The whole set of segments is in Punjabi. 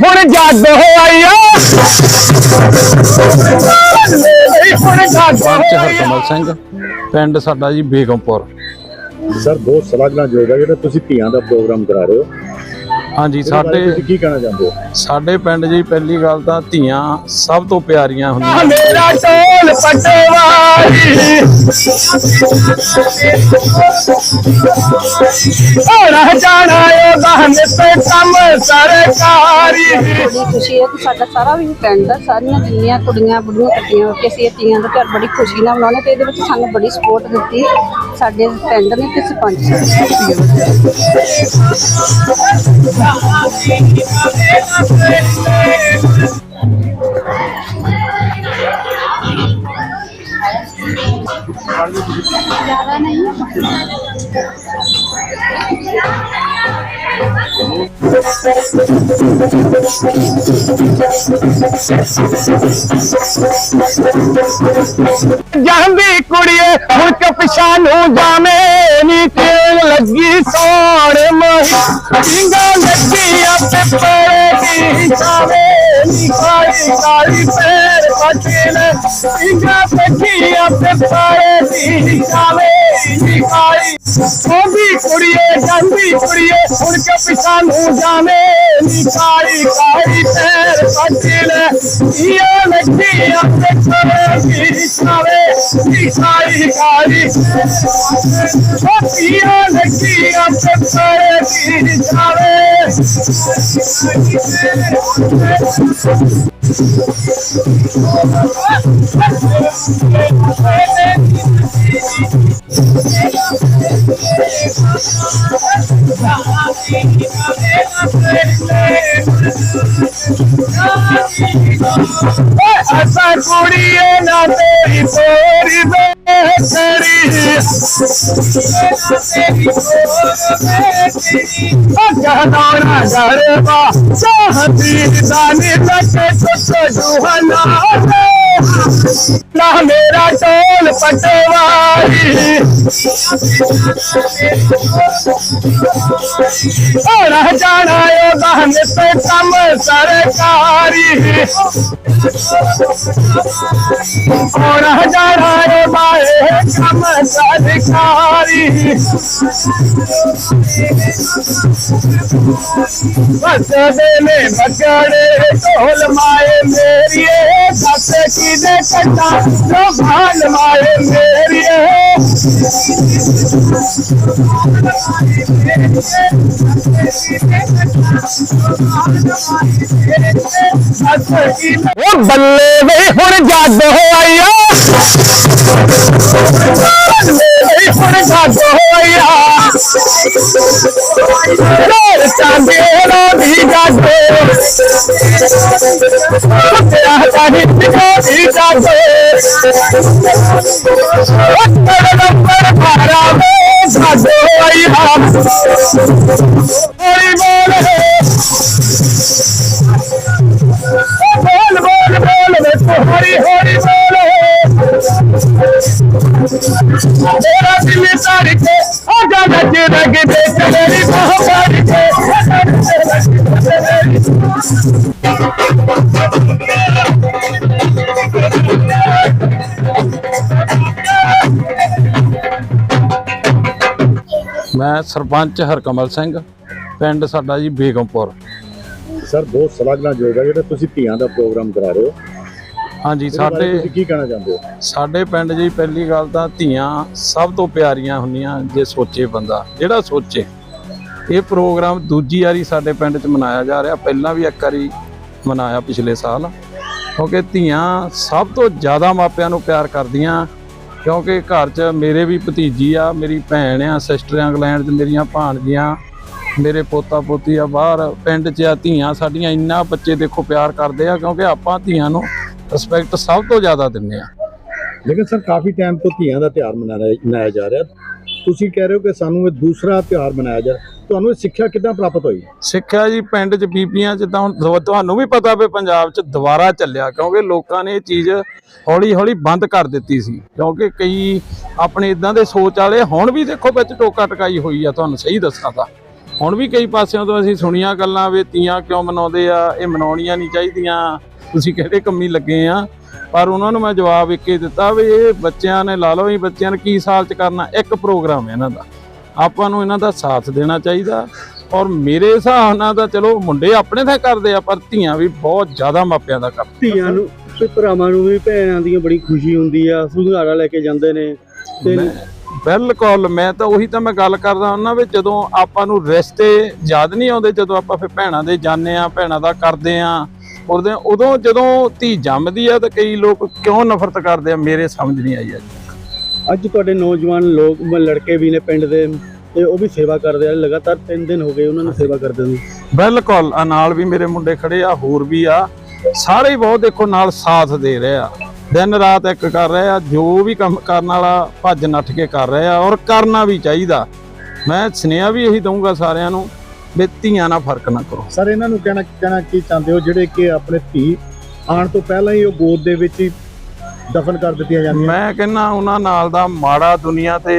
ਹੁਣ ਜੱਗ ਹੋਇਆ ਹੁਣ ਜੱਗ ਪੰਚ ਹੋਇਆ ਹਰਕਮਲ ਸਿੰਘ ਪਿੰਡ ਸਾਡਾ ਜੀ ਬੇਗਮਪੁਰ। ਸਰ ਬਹੁਤ ਸਲਾਘਨਾਯੋਗ ਹੈ ਜਿਹੜਾ ਤੁਸੀਂ ਧੀਆਂ ਦਾ ਪ੍ਰੋਗਰਾਮ ਕਰਾ ਰਹੇ ਹੋ। ਹਾਂਜੀ ਸਾਡੇ ਕੀ ਕਹਿਣਾ ਚਾਹੁੰਦੇ ਹੋ? ਸਾਡੇ ਪਿੰਡ ਜੀ ਪਹਿਲੀ ਗੱਲ ਤਾਂ ਧੀਆਂ ਸਭ ਤੋਂ ਪਿਆਰੀਆਂ ਆ ਹੁੰਦੀਆਂ ਪਟਵਾਰੀ। ਹੋਣਾ ਜਾਣਾ ਉਹਦਾ ਨਿੱਤੇ ਕੰਮ ਸਰਕਾਰੀ ਬੜੀ ਖੁਸ਼ੀ ਹੈ ਕਿ ਸਾਡਾ ਸਾਰਾ ਵੀ ਪਿੰਡ ਸਾਰੀਆਂ ਜਿੰਨੀਆਂ ਕੁੜੀਆਂ ਬੁੜੀਆਂ ਇਕੱਠੀਆਂ ਹੋ ਕੇ ਅਸੀਂ ਇਹ ਤੀਆਂ ਦਾ ਤਿਉਹਾਰ ਬੜੀ ਖੁਸ਼ੀ ਨਾਲ ਮਨਾਉਂਦੇ ਤੇ ਇਹਦੇ ਵਿੱਚ ਸਾਨੂੰ ਬੜੀ ਸਪੋਰਟ ਦਿੱਤੀ ਸਾਡੇ ਪਿੰਡ ਨੇ ਤੇ ਸਰਪੰਚ ਸਾਹਿਬ ਨੇ। ਜਾਂਦੀ ਕੁੜੀਏ ਹੁਣ ਪਿਛਾ ਨੂੰ ਜਾਵੇਂ ਨੀ ਤੇਲ ਲੱਗੀ ਸੋੜ ਮਹੀ ਟਿੰਗਾ ਲੱਗੀ ਆਪੇ ਪਰੇ ਦੀ ਜਾਵੇ ਨੀ ਕਾਲੀ ਕਾਲੀ ਪੈਰ ਪਛਲੇ ਟਿੰਗਾ ਲੱਗੀ ਆਪੇ ਪਰੇ ਦੀ ਜਾਵੇ ਨੀ ਕਾਲੀ ਉਹ ਵੀ ਕੁੜੀਏ ਜਾਂਦੀ ਕੁੜੀਏ ਹੁਣ ਪਿਛਾ ਨੂੰ ਜਾਵੇਂ ਨੀ ਕਾਲੀ ਕਾਲੀ ਪੈਰ ਪਛਲੇ ਇਹ ਲੱਗੀ ਆਪੇ ਪਰੇ ਦੀ ਜਾਵੇ ਨੀ ਕਾਲੀ ਕਾਲੀ ਉਹ ਪੀਆ ਲੱਗੀ ਆਪੇ ਪਰੇ ਦੀ ਜਾਵੇ ਅਸਾਂ ਕੁੜੀਏ ਨਾ ਤੇਰੀ ਤੋਰੀ ਬੇਕਰੀ ਅਗਦਾਣਾ ਗਰਬਾ ਚਾਹਤੀ ਦਾਨੀ ਲੱਕੇ ਕੁੱਤ ਜੁਹਨਾ ਨਾ ਮੇਰਾ ਢੋਲ ਪਟਵਾਰੀ ਹੋਣਾ ਜਾਣਾ ਉਹਦਾ ਨਿੱਤੇ ਕੰਮ ਸਰਕਾਰੀ ਹੋਣਾ ਜਾਣਾ ਉਹਦਾ ਇਹ ਕੰਮ ਸਰਕਾਰੀ ਬਸਦੇ ਨੇ ਬਗੜੇ ਢੋਲ ਮਾਏ ਮੇਰੀਏ ਸੱਤ ਕੀ ਦੇ ਕੰਡਾ ਲੋ ਭਾਲ ਮਾਏ ਮੇਰੀਏ ਉਹ ਬੱਲੇ ਵੇ ਹੁਣ ਜੱਗ ਹੋਇਆ ਬੱਲੇ ਵੇ ਹੁਣ ਜੱਗ ਹੋਇਆ ਲੋਰ ਚਾਂਦੇ ਰੋ ਦੀ ਜੱਗ ਤੇਰਾ ਕਾਹੀ ਪਿਛੋ ਦੀ ਜੱਗ ਉੱਤਰ ਨੰਬਰ ਭਾਰਾ ਵੇ ਜੱਗ ਹੋਇਆ ਹੋਈ ਬੋਲ ਬੋਲ ਬੋਲ ਬੋਲ ਵੇ ਹਰੀ ਹਰੀ ਬੋਲ ਤੇਰਾ ਦਿਲ ਤਾੜ ਕੇ ਆ ਜਾ ਨੱਚ ਰਗ ਦੇ ਤੇਰੀ ਬਾਹ ਫੜ ਕੇ ਮੈਂ ਸਰਪੰਚ ਹਰਕਮਲ ਸਿੰਘ ਪਿੰਡ ਸਾਡਾ ਜੀ ਬੇਗਮਪੁਰ। ਸਰ ਬਹੁਤ ਸਲਾਘਨਾਯੋਗ ਹੈ ਜਿਹੜਾ ਤੁਸੀਂ ਧੀਆਂ ਦਾ ਪ੍ਰੋਗਰਾਮ ਕਰਾ ਰਹੇ ਹੋ। ਹਾਂਜੀ ਸਾਡੇ ਤੁਸੀਂ ਕੀ ਕਹਿਣਾ ਚਾਹੁੰਦੇ ਹੋ? ਸਾਡੇ ਪਿੰਡ ਜੀ ਪਹਿਲੀ ਗੱਲ ਤਾਂ ਧੀਆਂ ਸਭ ਤੋਂ ਪਿਆਰੀਆਂ ਹੁੰਦੀਆਂ ਜੇ ਸੋਚੇ ਬੰਦਾ। ਜਿਹੜਾ ਸੋਚੇ ਇਹ ਪ੍ਰੋਗਰਾਮ ਦੂਜੀ ਵਾਰੀ ਸਾਡੇ ਪਿੰਡ 'ਚ ਮਨਾਇਆ ਜਾ ਰਿਹਾ ਪਹਿਲਾਂ ਵੀ ਇੱਕ ਵਾਰੀ ਮਨਾਇਆ ਪਿਛਲੇ ਸਾਲ। ਕਿਉਂਕਿ ਧੀਆਂ ਸਭ ਤੋਂ ਜ਼ਿਆਦਾ ਮਾਪਿਆਂ ਨੂੰ ਪਿਆਰ ਕਰਦੀਆਂ ਕਿਉਂਕਿ ਘਰ 'ਚ ਮੇਰੇ ਵੀ ਭਤੀਜੀ ਆ, ਮੇਰੀ ਭੈਣ ਆ ਸਿਸਟਰ ਇੰਗਲੈਂਡ 'ਚ, ਮੇਰੀਆਂ ਭਾਣਜੀਆਂ, ਮੇਰੇ ਪੋਤਾ ਪੋਤੀ ਆ, ਬਾਹਰ ਪਿੰਡ 'ਚ ਆ, ਧੀਆਂ ਸਾਡੀਆਂ ਇੰਨਾ ਬੱਚੇ ਦੇਖੋ ਪਿਆਰ ਕਰਦੇ ਆ, ਕਿਉਂਕਿ ਆਪਾਂ ਧੀਆਂ ਨੂੰ ਰਿਸਪੈਕਟ ਸਭ ਤੋਂ ਜ਼ਿਆਦਾ ਦਿੰਦੇ ਆ। ਲੇਕਿਨ ਸਰ ਕਾਫੀ ਟਾਈਮ ਤੋਂ ਧੀਆਂ ਦਾ ਤਿਉਹਾਰ ਮਨਾਇਆ ਜਾ ਰਿਹਾ। ਤੁਸੀਂ ਕਹਿ ਰਹੇ ਹੋ ਕਿ ਸਾਨੂੰ ਇਹ ਦੂਸਰਾ ਤਿਉਹਾਰ ਮਨਾਇਆ ਜਾ ਰਿਹਾ। ਤੁਹਾਨੂੰ ਇਹ ਸਿੱਖਿਆ ਕਿੱਦਾਂ ਪ੍ਰਾਪਤ ਹੋਈ? ਸਿੱਖਿਆ ਜੀ, ਪਿੰਡ 'ਚ ਬੀਬੀਆਂ 'ਚ ਤਾਂ ਹੁਣ ਤੁਹਾ- ਤੁਹਾਨੂੰ ਵੀ ਪਤਾ ਵੀ ਪੰਜਾਬ 'ਚ ਦੁਬਾਰਾ ਚੱਲਿਆ, ਕਿਉਂਕਿ ਲੋਕਾਂ ਨੇ ਇਹ ਚੀਜ਼ ਹੌਲੀ ਹੌਲੀ ਬੰਦ ਕਰ ਦਿੱਤੀ ਸੀ। ਕਿਉਂਕਿ ਕਈ ਆਪਣੇ ਇਦਾਂ ਦੇ ਸੋਚ ਵਾਲੇ ਹੁਣ ਵੀ ਦੇਖੋ ਵਿੱਚ ਟੋਕਾ ਟਕਾਈ ਹੋਈ ਆ, ਤੁਹਾਨੂੰ ਸਹੀ ਦੱਸਾਂ ਤਾਂ। ਹੁਣ ਵੀ ਕਈ ਪਾਸਿਆਂ ਤੋਂ ਅਸੀਂ ਸੁਣੀਆਂ ਗੱਲਾਂ ਵੀ ਤੀਆਂ ਕਿਉਂ ਮਨਾਉਂਦੇ ਆ, ਇਹ ਮਨਾਉਣੀਆਂ ਨਹੀਂ ਚਾਹੀਦੀਆਂ। ਤੁਸੀਂ ਕਿਹੜੇ ਕੰਮੀ ਲੱਗੇ ਆ? ਪਰ ਉਹਨਾਂ ਨੂੰ ਮੈਂ ਜਵਾਬ ਇੱਕ ਹੀ ਦਿੱਤਾ ਵੀ ਇਹ ਬੱਚਿਆਂ ਨੇ ਲਾ ਲਓ ਵੀ ਬੱਚਿਆਂ ਨੇ ਕੀ ਸਾਲ ਚ ਕਰਨਾ ਇੱਕ ਪ੍ਰੋਗਰਾਮ ਹੈ ਇਹਨਾਂ ਦਾ। ਆਪਾਂ ਨੂੰ ਇਹਨਾਂ ਦਾ ਸਾਥ ਦੇਣਾ ਚਾਹੀਦਾ ਔਰ ਮੇਰੇ ਹਿਸਾਬ ਨਾਲ ਤਾਂ ਚਲੋ ਮੁੰਡੇ ਆਪਣੇ ਤਾਂ ਕਰਦੇ ਆ ਪਰ ਧੀਆਂ ਵੀ ਬਹੁਤ ਜ਼ਿਆਦਾ ਮਾਪਿਆਂ ਦਾ ਕਰਦੇ ਧੀਆਂ ਨੂੰ ਤੇ ਭਰਾਵਾਂ ਨੂੰ ਵੀ ਭੈਣਾਂ ਦੀਆਂ ਬੜੀ ਖੁਸ਼ੀ ਹੁੰਦੀ ਆ ਸੁਧਾਰਾ ਲੈ ਕੇ ਜਾਂਦੇ ਨੇ। ਤੇ ਬਿਲਕੁਲ ਮੈਂ ਤਾਂ ਉਹੀ ਤਾਂ ਮੈਂ ਗੱਲ ਕਰਦਾ ਉਹਨਾਂ ਵਿੱਚ ਜਦੋਂ ਆਪਾਂ ਨੂੰ ਰਿਸ਼ਤੇ ਯਾਦ ਨਹੀਂ ਆਉਂਦੇ ਜਦੋਂ ਆਪਾਂ ਫਿਰ ਭੈਣਾਂ ਦੇ ਜਾਂਦੇ ਆ ਭੈਣਾਂ ਦਾ ਕਰਦੇ ਆ ਉਦੋਂ ਉਦੋਂ ਜਦੋਂ ਧੀ ਜੰਮਦੀ ਆ ਤਾਂ ਕਈ ਲੋਕ ਕਿਉਂ ਨਫ਼ਰਤ ਕਰਦੇ ਆ? ਮੇਰੇ ਸਮਝ ਨਹੀਂ ਆਈ ਅੱਜ। ਅੱਜ ਤੁਹਾਡੇ ਨੌਜਵਾਨ ਲੋਕ ਲੜਕੇ ਵੀ ਨੇ ਪਿੰਡ ਦੇ ਤੇ ਉਹ ਵੀ ਸੇਵਾ ਕਰਦੇ ਆ। ਲਗਾਤਾਰ 3 ਦਿਨ ਹੋ ਗਏ ਉਹਨਾਂ ਨੂੰ ਸੇਵਾ ਕਰਦੇ ਨੂੰ। ਬਿਲਕੁਲ ਆ ਨਾਲ ਵੀ ਮੇਰੇ ਮੁੰਡੇ ਖੜੇ ਆ ਹੋਰ ਵੀ ਆ। ਸਾਰੇ ਹੀ ਬਹੁਤ ਦੇਖੋ ਨਾਲ ਸਾਥ ਦੇ ਰਹੇ ਆ। ਦਿਨ ਰਾਤ ਇੱਕ ਕਰ ਰਹੇ ਆ ਜੋ ਵੀ ਕੰਮ ਕਰਨ ਵਾਲਾ ਭੱਜ ਨੱਠ ਕੇ ਕਰ ਰਹੇ ਆ ਔਰ ਕਰਨਾ ਵੀ ਚਾਹੀਦਾ। ਮੈਂ ਸੁਨੇਹਾ ਵੀ ਇਹੀ ਦਊਂਗਾ ਸਾਰਿਆਂ ਨੂੰ ਵੀ ਧੀਆਂ ਨਾਲ ਫ਼ਰਕ ਨਾ ਕਰੋ। ਸਰ ਇਹਨਾਂ ਨੂੰ ਕਹਿਣਾ ਕਹਿਣਾ ਕੀ ਚਾਹੁੰਦੇ ਹੋ? ਜਿਹੜੇ ਕਿ ਆਪਣੇ ਧੀ ਆਉਣ ਤੋਂ ਪਹਿਲਾਂ ਹੀ ਉਹ ਗੋਦ ਦੇ ਵਿੱਚ ਹੀ ਦਫਨ ਕਰ ਦਿੱਤੀਆਂ ਜਾਂਦੀਆਂ ਮੈਂ ਕਹਿੰਨਾ ਉਹਨਾਂ ਨਾਲ ਦਾ ਮਾੜਾ ਦੁਨੀਆ ਤੇ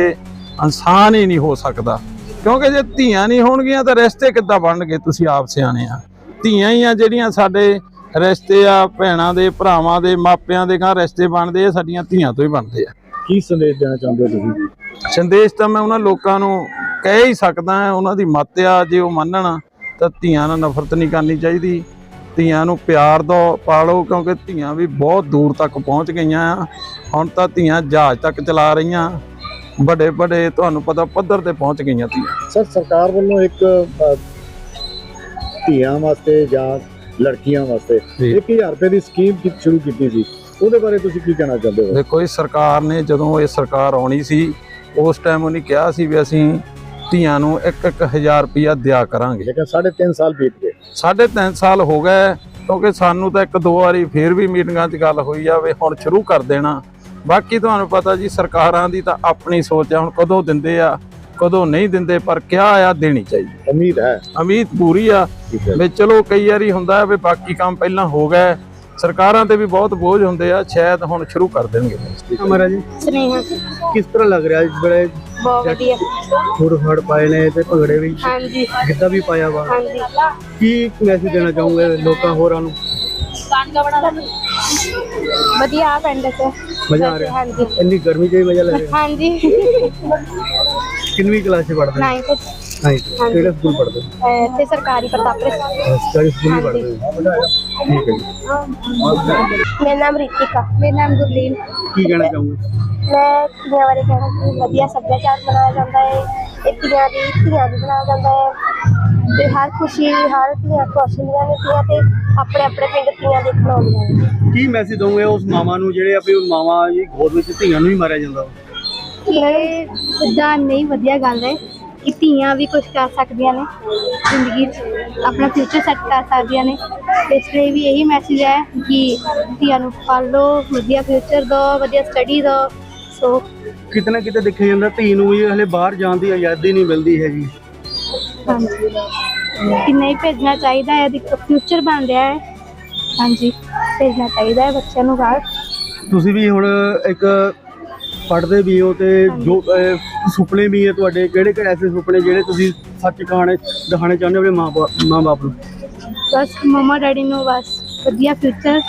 ਇਨਸਾਨ ਹੀ ਨਹੀਂ ਹੋ ਸਕਦਾ। ਕਿਉਂਕਿ ਜੇ ਧੀਆਂ ਨਹੀਂ ਹੋਣਗੀਆਂ ਤਾਂ ਰਿਸ਼ਤੇ ਕਿੱਦਾਂ ਬਣਨਗੇ? ਤੁਸੀਂ ਆਪ ਸਿਆਣੇ ਆ। ਧੀਆਂ ਹੀ ਆ ਜਿਹੜੀਆਂ ਸਾਡੇ ਰਿਸ਼ਤੇ ਆ ਭੈਣਾਂ ਦੇ ਭਰਾਵਾਂ ਦੇ ਮਾਪਿਆਂ ਦੇ ਘਰ ਰਿਸ਼ਤੇ ਬਣਦੇ ਆ ਸਾਡੀਆਂ ਧੀਆਂ ਤੋਂ ਹੀ ਬਣਦੇ ਆ। ਕੀ ਸੰਦੇਸ਼ ਦੇਣਾ ਚਾਹੁੰਦੇ ਹੋ ਤੁਸੀਂ? ਸੰਦੇਸ਼ ਤਾਂ ਮੈਂ ਉਹਨਾਂ ਲੋਕਾਂ ਨੂੰ ਕਹਿ ਹੀ ਸਕਦਾ ਉਹਨਾਂ ਦੀ ਮੱਤ ਆ ਜੇ ਉਹ ਮੰਨਣ ਤਾਂ ਧੀਆਂ ਨਾਲ ਨਫ਼ਰਤ ਨਹੀਂ ਕਰਨੀ ਚਾਹੀਦੀ। ਧੀਆਂ ਨੂੰ ਪਿਆਰ ਦਿਓ ਪਾਲੋ ਕਿਉਂਕਿ ਧੀਆਂ ਵੀ ਬਹੁਤ ਦੂਰ ਤੱਕ ਪਹੁੰਚ ਗਈਆਂ ਆ। ਹੁਣ ਤਾਂ ਧੀਆਂ ਜਹਾਜ਼ ਤੱਕ ਚਲਾ ਰਹੀਆਂ। ਵੱਡੇ ਵੱਡੇ ਤੁਹਾਨੂੰ ਪਤਾ ਪੱਧਰ ਤੇ ਪਹੁੰਚ ਗਈਆਂ ਧੀਆਂ। ਸਰ ਸਰਕਾਰ ਵੱਲੋਂ ਇੱਕ ਅ, ਧੀਆਂ ਵਾਸਤੇ ਜਾਂ ਲੜਕੀਆਂ ਵਾਸਤੇ ਜੀ। 1000 ਰੁਪਏ ਦੀ ਸਕੀਮ ਕੀ- ਸ਼ੁਰੂ ਕੀਤੀ ਸੀ? ਉਹਦੇ ਬਾਰੇ ਤੁਸੀਂ ਕੀ ਕਹਿਣਾ ਚਾਹੁੰਦੇ ਹੋ? ਦੇਖੋ ਇਹ ਸਰਕਾਰ ਨੇ ਜਦੋਂ ਇਹ ਸਰਕਾਰ ਆਉਣੀ ਸੀ ਉਸ ਟਾਈਮ ਉਹਨੇ ਕਿਹਾ ਸੀ ਵੀ ਅਸੀਂ ਧੀਆਂ ਨੂੰ 1-1000 ਰੁਪਇਆ ਦਿਆ ਕਰਾਂਗੇ। ਲੇਕਿਨ 3.5 ਸਾਲ ਬੀਤ ਗਏ। ਸਾਢੇ ਤਿੰਨ ਸਾਲ ਹੋ ਗਏ ਕਿਉਂਕਿ ਸਾਨੂੰ ਤਾਂ ਇੱਕ ਦੋ ਵਾਰੀ ਫੇਰ ਵੀ ਮੀਟਿੰਗਾਂ 'ਚ ਗੱਲ ਹੋਈ ਆ ਵੀ ਹੁਣ ਸ਼ੁਰੂ ਕਰ ਦੇਣਾ। ਬਾਕੀ ਤੁਹਾਨੂੰ ਪਤਾ ਜੀ ਸਰਕਾਰਾਂ ਦੀ ਤਾਂ ਆਪਣੀ ਸੋਚ ਆ ਹੁਣ ਕਦੋਂ ਦਿੰਦੇ ਆ ਕਦੋਂ ਨਹੀਂ ਦਿੰਦੇ ਪਰ ਕਿਹਾ ਆ ਦੇਣੀ ਚਾਹੀਦੀ। ਉਮੀਦ ਹੈ। ਉਮੀਦ ਪੂਰੀ ਆ ਵੀ ਚਲੋ ਕਈ ਵਾਰੀ ਹੁੰਦਾ ਵੀ ਬਾਕੀ ਕੰਮ ਪਹਿਲਾਂ ਹੋ ਗਏ ਸਰਕਾਰਾਂ ਤੇ ਵੀ ਬਹੁਤ ਬੋਝ ਹੁੰਦੇ ਆ ਸ਼ਾਇਦ ਹੁਣ ਸ਼ੁਰੂ ਕਰ ਦੇਣਗੇ। ਮਹਾਰਾਜ ਜੀ। ਸਨੇਹਾ। ਕਿਸ ਤਰ੍ਹਾਂ ਲੱਗ ਰਿਹਾ ਵੇਲੇ ਬਹੁਤ ਵਧੀਆ। ਫੜ ਪਾਏ ਨੇ ਤੇ ਭੰਗੜੇ ਵੀ ਹਾਂਜੀ। ਗਿੱਧਾ ਵੀ ਪਾਇਆ ਵਾ। ਹਾਂਜੀ। ਕੀ ਮੈਸੇਜ ਦੇਣਾ ਚਾਹੋਗੇ ਲੋਕਾਂ ਹੋਰਾਂ ਨੂੰ? ਵਧੀਆ ਪਿੰਡ ਚ। ਮਜ਼ਾ ਆ ਰਿਹਾ? ਹਾਂਜੀ। ਇੰਨੀ ਗਰਮੀ 'ਚ ਵੀ ਮਜ਼ਾ ਲੱਗ ਰਿਹਾ ਹਾਂਜੀ। ਕਿੰਨਵੀਂ ਕਲਾਸ 'ਚ ਪੜ੍ਹਦੇ ਹੋ? 9th ਨਾਈਨਥ ਕਿਹੜੇ ਸਕੂਲ ਪੜ੍ਹਦੇ ਹੋ? ਤੇ ਸਰਕਾਰੀ ਪ੍ਰਤਾਪਰੇ ਸਰਕਾਰੀ ਸਕੂਲ ਹੀ ਪੜ੍ਹਦੇ ਹੋ। ਠੀਕ ਹੈ ਜੀ। ਮੇਰਾ ਨਾਮ ਰਿਤਿਕਾ। ਮੇਰਾ ਨਾਮ ਗੁਰਲੀਨ। ਕੀ ਕਹਿਣਾ ਚਾਹੋਗੇ? ਮੈਂ ਤੀਆਂ ਬਾਰੇ ਕਹਿਣਾ ਕਿ ਵਧੀਆ ਸੱਭਿਆਚਾਰ ਮਨਾਇਆ ਜਾਂਦਾ ਹੈ ਇਹ ਤੀਆਂ ਦੀ ਧੀਆਂ ਦੀ ਬਣਾਇਆ ਜਾਂਦਾ ਹੈ ਤੇ ਹਰ ਖੁਸ਼ੀ ਹਰ ਧੀਆਂ ਖੁਸ਼ ਹੁੰਦੀਆਂ ਨੇ ਤੀਆਂ ਤੇ ਆਪਣੇ ਆਪਣੇ ਪਿੰਡ ਤੀਆਂ ਦੇਖਣ ਆਉਂਦੀਆਂ ਨੇ। ਕੀ ਮੈਸੇਜ ਦੋਗੇ ਉਸ ਮਾਵਾਂ ਨੂੰ ਜਿਹੜੇ ਆਪਣੀ ਮਾਵਾਂ ਜੀ ਗੋਦ ਵਿੱਚ ਧੀਆਂ ਨੂੰ ਹੀ ਮਾਰਿਆ ਜਾਂਦਾ? ਵਾ ਇਹ ਇਦਾਂ ਨਹੀਂ ਵਧੀਆ ਗੱਲ ਹੈ ਕਿ ਧੀਆਂ ਵੀ ਕੁਝ ਕਰ ਸਕਦੀਆਂ ਨੇ ਜ਼ਿੰਦਗੀ 'ਚ ਆਪਣਾ ਫਿਊਚਰ ਸੈੱਟ ਕਰ ਸਕਦੀਆਂ ਨੇ। ਇਸ ਲਈ ਵੀ ਇਹੀ ਮੈਸੇਜ ਹੈ ਕਿ ਧੀਆਂ ਨੂੰ ਪਾਲੋ ਵਧੀਆ ਫਿਊਚਰ ਦਿਓ ਵਧੀਆ ਸਟੱਡੀ ਦਿਓ। ਸੋ ਕਿਤੇ ਨਾ ਕਿਤੇ ਦੇਖਿਆ ਜਾਂਦਾ ਧੀ ਨੂੰ ਵੀ ਹਲੇ ਬਾਹਰ ਜਾਣ ਦੀ ਆਜ਼ਾਦੀ ਨਹੀਂ ਮਿਲਦੀ ਹੈਗੀ। ਹਾਂਜੀ। ਕਿ ਨਹੀਂ ਭੇਜਣਾ ਚਾਹੀਦਾ ਹੈ ਇਹਦੀ ਫਿਊਚਰ ਬਣ ਰਿਹਾ ਹੈ। ਹਾਂਜੀ ਭੇਜਣਾ ਚਾਹੀਦਾ ਹੈ ਬੱਚਿਆਂ ਨੂੰ ਬਾਹਰ। ਤੁਸੀਂ ਵੀ ਹੁਣ ਇੱਕ ਪੜ੍ਹਦੇ ਵੀ ਹੋ ਤੇ ਜੋ ਅਹ, ਸੁਪਨੇ ਵੀ ਹੈ ਤੁਹਾਡੇ ਕਿਹੜੇ ਕਿਹੜੇ ਐਸੇ ਸੁਪਨੇ ਜਿਹੜੇ ਤੁਸੀਂ ਸੱਚ ਕਹਾਣੇ ਦਿਖਾਣੇ ਚਾਹੁੰਦੇ ਹੋ ਆਪਣੇ ਮਾਂ ਮਾਂ ਬਾਪ ਨੂੰ? ਬਸ ਮਮਾ ਡੈਡੀ ਨੂੰ ਬਸ ਵਧੀਆ ਫਿਊਚਰ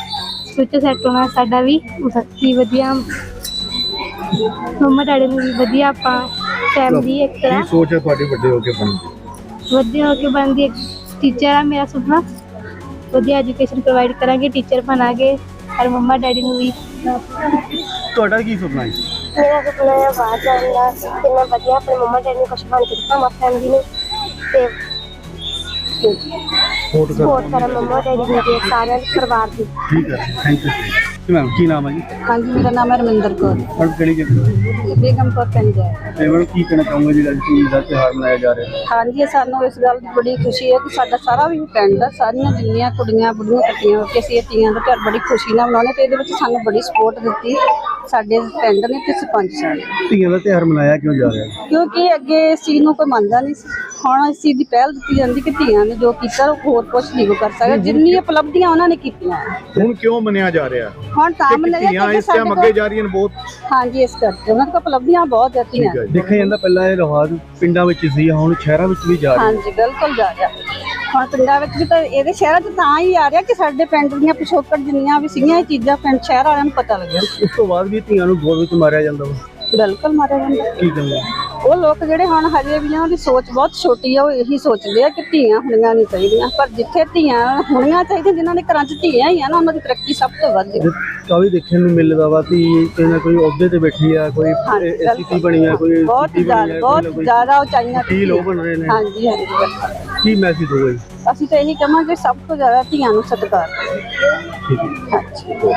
ਫਿਊਚਰ ਸੈੱਟ ਹੋਣਾ ਸਾਡਾ ਵੀ ਸੱਚੀ ਵਧੀਆ ਮਮਾ ਡੈਡੀ ਨੂੰ ਵੀ ਵਧੀਆ ਆਪਾਂ ਫੈਮਿਲੀ ਇੱਕ ਕੀ ਤਰ੍ਹਾਂ ਸੋਚ ਹੈ ਤੁਹਾਡੀ ਵੱਡੇ ਹੋ ਕੇ ਬਣਨ ਦੀ ਵਧੀਆ ਹੋ ਕੇ ਬਣਦੀ ਇੱਕ ਟੀਚਰ ਆ ਮੇਰਾ ਸੁਪਨਾ। ਵਧੀਆ ਐਜੂਕੇਸ਼ਨ ਪ੍ਰੋਵਾਈਡ ਕਰਾਂਗੇ ਟੀਚਰ ਬਣਾਂਗੇ ਔਰ ਮਮਾ ਡੈਡੀ ਨੂੰ ਵੀ। ਤੁਹਾਡਾ ਕੀ ਸੁਪਨਾ ਹੈ ਮੇਰਾ ਸੁਪਨਾ ਹੈ ਬਾਹਰ ਜਾਣ ਦਾ। ਤੇ ਮੈਂ ਵਧੀਆ ਆਪਣੇ ਮਮਾ ਡੈਡੀ ਨੂੰ ਕੁਛ ਬਣ ਕੇ ਦਿਖਾਵਾਂ ਫੈਮਿਲੀ ਨੂੰ। ਤੇ ਸਪੋਰਟ ਕਰ। ਸਪੋਰਟ ਕਰਾਂ ਮਮਾ ਡੈਡੀ ਦੀ ਤੇ ਸਾਰਿਆਂ ਦੇ ਪਰਿਵਾਰ ਦੀ। ਠੀਕ ਹੈ ਥੈਂਕ ਯੂ ਜੀ ਮੈਮ ਕੀ ਨਾਮ ਹੈ ਜੀ? ਹਾਂਜੀ ਮੇਰਾ ਨਾਮ ਹੈ ਰਮਿੰਦਰ ਕੌਰ। ਔਰ ਕਿਹੜੀ ਜਗ੍ਹਾ? ਬੇਗਮਪੁਰ ਪਿੰਡ ਹੈ। ਤੇ ਮੈਮ ਕੀ ਕਹਿਣਾ ਚਾਹੋਗੇ ਜਿਹੜਾ ਅੱਜ ਦਾ ਤਿਉਹਾਰ ਮਨਾਇਆ ਜਾ ਰਿਹਾ ਹੈ? ਹਾਂਜੀ ਸਾਨੂੰ ਇਸ ਗੱਲ ਦੀ ਬੜੀ ਖੁਸ਼ੀ ਹੈ ਕਿ ਸਾਡਾ ਸਾਰਾ ਵੀ ਪਿੰਡ ਸਾਰੀਆਂ ਜਿੰਨੀਆਂ ਕੁੜੀਆਂ ਬੁੜੀਆਂ ਇਕੱਠੀਆਂ ਹੋ ਕੇ ਅਸੀਂ ਇਹ ਤੀਆਂ ਦਾ ਤਿਉਹਾਰ ਬੜੀ ਖੁਸ਼ੀ ਨਾਲ ਮਨਾਉਂਦੇ ਤੇ ਇਹਦੇ ਵਿੱਚ ਸਾਨੂੰ ਬੜੀ ਸਪੋਰਟ ਦਿੱਤੀ। ਸਾਡੇ ਪਿੰਡ ਨੇ ਤੇ ਸਰਪੰਚ ਸਾਡੇ ਧੀਆਂ ਦਾ ਤਿਉਹਾਰ ਮਨਾਇਆ ਕਿਉਂ ਜਾ ਰਿਹਾ? ਹੈ ਕਿਉਂਕਿ ਅੱਗੇ ਇਸ ਚੀਜ਼ ਨੂੰ ਕੋਈ ਮੰਨਦਾ ਨਹੀਂ ਸੀ। ਹੁਣ ਇਸ ਚੀਜ਼ ਦੀ ਪਹਿਲ ਦਿੱਤੀ ਜਾਂਦੀ ਕਿ ਧੀਆਂ ਨੇ ਜੋ ਕੀਤਾ ਉਹ ਹੋਰ ਕੁਝ ਨਹੀਂ ਕਰ ਸਕਦਾ। ਜਿੰਨੀ ਉਪਲਬਧੀਆਂ ਉਹਨਾਂ ਨੇ ਕੀਤੀਆਂ। ਹੁਣ ਕਿਉਂ ਮੰਨਿਆ ਜਾ ਰਿਹਾ? ਹੁਣ ਤਾਂ ਕਿ ਧੀਆਂ ਕਿ ਇਸ ਟਾਈਮ ਅੱਗੇ ਜਾ ਰਹੀਆਂ ਨੇ ਬਹੁਤ। ਹਾਂਜੀ ਇਸ ਕਰਕੇ ਉਹਨਾਂ ਕੋਲ ਉਪਲਬਧੀਆਂ ਬਹੁਤ ਠੀਕ ਹੈ। ਦੇਖਿਆ ਜਾਂਦਾ ਪਹਿਲਾਂ ਇਹ ਰਿਵਾਜ ਪਿੰਡਾਂ ਵਿੱਚ ਸੀ ਹੁਣ ਸ਼ਹਿਰਾਂ ਵਿੱਚ ਵੀ ਜਾ ਰਿਹਾ ਹਾਂਜੀ ਬਿਲਕੁਲ ਜਾ ਰਿਹਾ। ਹੁਣ ਪਿੰਡਾਂ ਵਿੱਚ ਵੀ ਤਾਂ ਇਹਦੇ ਸ਼ਹਿਰਾਂ 'ਚ ਤਾਂ ਹੀ ਆ ਰਿਹਾ ਕਿ ਸਾਡੇ ਪਿੰਡ ਦੀਆਂ ਪਿਛੋਕੜ ਜਿੰਨੀਆਂ ਵੀ ਸੀਗੀਆਂ ਇਹ ਚੀਜ਼ਾਂ ਪਿੰਡ ਸ਼ਹਿਰ ਵਾਲਿਆਂ ਨੂੰ ਪਤਾ ਲੱਗਿਆ। ਉਸ ਤੋਂ ਬਾਅਦ ਵੀ ਧੀਆਂ ਨੂੰ ਗੋਦ ਵਿੱਚ ਮਾਰਿਆ ਜਾਂਦਾ ਵਾ। ਬਿਲਕੁਲ ਮਾਰਿਆ ਜਾਂਦਾ। ਕੀ ਕਹਿੰਦੇ ਉਹ ਲੋਕ ਜਿਹੜੇ ਹੁਣ ਹਜੇ ਵੀ ਉਹਨਾਂ ਦੀ ਸੋਚ ਬਹੁਤ ਛੋਟੀ ਆ ਉਹ ਇਹੀ ਸੋਚਦੇ ਆ ਕਿ ਧੀਆਂ ਹੋਣੀਆਂ ਨਹੀਂ ਚਾਹੀਦੀਆਂ। ਪਰ ਜਿੱਥੇ ਧੀਆਂ ਹੋਣੀਆਂ ਚਾਹੀਦੀਆਂ ਜਿਨ੍ਹਾਂ ਦੇ ਘਰਾਂ 'ਚ ਧੀਆਂ ਹੀ ਆ ਨਾ ਉਹਨਾਂ ਦੀ ਤਰੱਕੀ ਸਭ ਤੋਂ ਵੱਧ ਹੈ ਕਾਫੀ ਦੇਖਣ ਨੂੰ ਮਿਲਦਾ ਵਾ ਕਿ ਕੋਈ ਨਾ ਕੋਈ ਅਹੁਦੇ ਤੇ ਬੈਠੀ ਆ ਕੋਈ ਐਸਪੀ ਬਣੀ ਆ ਕੋਈ ਬਹੁਤ ਜ਼ਿਆਦਾ ਆ, ਬਹੁਤ ਜ਼ਿਆਦਾ ਉਚਾਈਆਂ ਤੇ ਕੀ ਲੋਕ ਬਣ ਰਹੇ ਨੇ। ਹਾਂਜੀ ਹਾਂਜੀ। ਕੀ ਮੈਸੇਜ ਹੋਵੇ ਅਸੀਂ ਤਾਂ ਇਹੀ ਕਹਾਂਗੇ ਸਭ ਤੋਂ ਜ਼ਿਆਦਾ ਧੀਆਂ ਨੂੰ ਸਤਿਕਾਰ। ਕਰੋ ਹਾਂਜੀ।